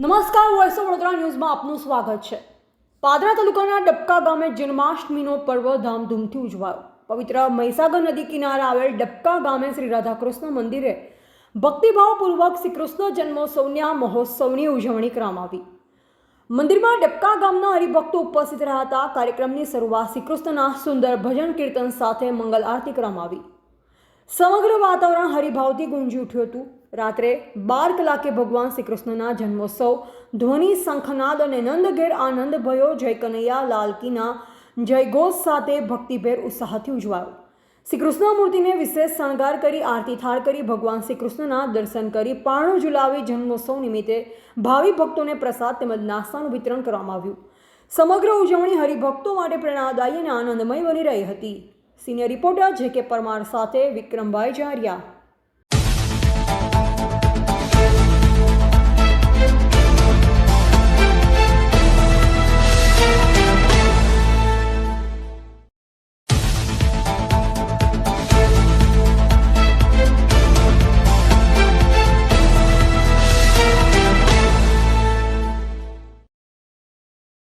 નમસ્કાર, voice of Vadodara ન્યૂઝમાં આપનું સ્વાગત છે. પાદરા તાલુકાના ડબકા ગામે જન્માષ્ટમીનો પર્વ ધામધૂમથી ઉજવાયો. પવિત્ર મહીસાગર નદી કિનારે આવેલ ડબકા ગામે શ્રી રાધાકૃષ્ણ મંદિરે ભક્તિભાવપૂર્વક શ્રી કૃષ્ણ જન્મોત્સવની આ મહોત્સવની ઉજવણી કરવામાં આવી. મંદિરમાં ડબકા ગામના હરિભક્તો ઉપસ્થિત રહ્યા હતા. કાર્યક્રમની શરૂઆત શ્રી કૃષ્ણના સુંદર ભજન કીર્તન સાથે મંગલ આરતી કરવામાં આવી. સમગ્ર વાતાવરણ હરિભાવથી ગુંજી ઉઠ્યું હતું. રાત્રે બાર કલાકે ભગવાન શ્રી કૃષ્ણના જન્મોત્સવ, ધ્વનિ શંખનાદ અને નંદઘેર આનંદ ભયો, જય કનૈયા લાલકીના જયઘોષ સાથે ભક્તિભેર ઉત્સાહથી ઉજવાયો. શ્રી કૃષ્ણમૂર્તિને વિશેષ શણગાર કરી, આરતી થાળ કરી, ભગવાન શ્રી કૃષ્ણના દર્શન કરી, પારણું ઝુલાવી જન્મોત્સવ નિમિત્તે ભાવિ ભક્તોને પ્રસાદ તેમજ નાસ્તાનું વિતરણ કરવામાં આવ્યું. સમગ્ર ઉજવણી હરિભક્તો માટે પ્રેરણાદાયી અને આનંદમય બની રહી હતી. સિનિયર રિપોર્ટર જે કે પરમાર સાથે વિક્રમભાઈ જારિયા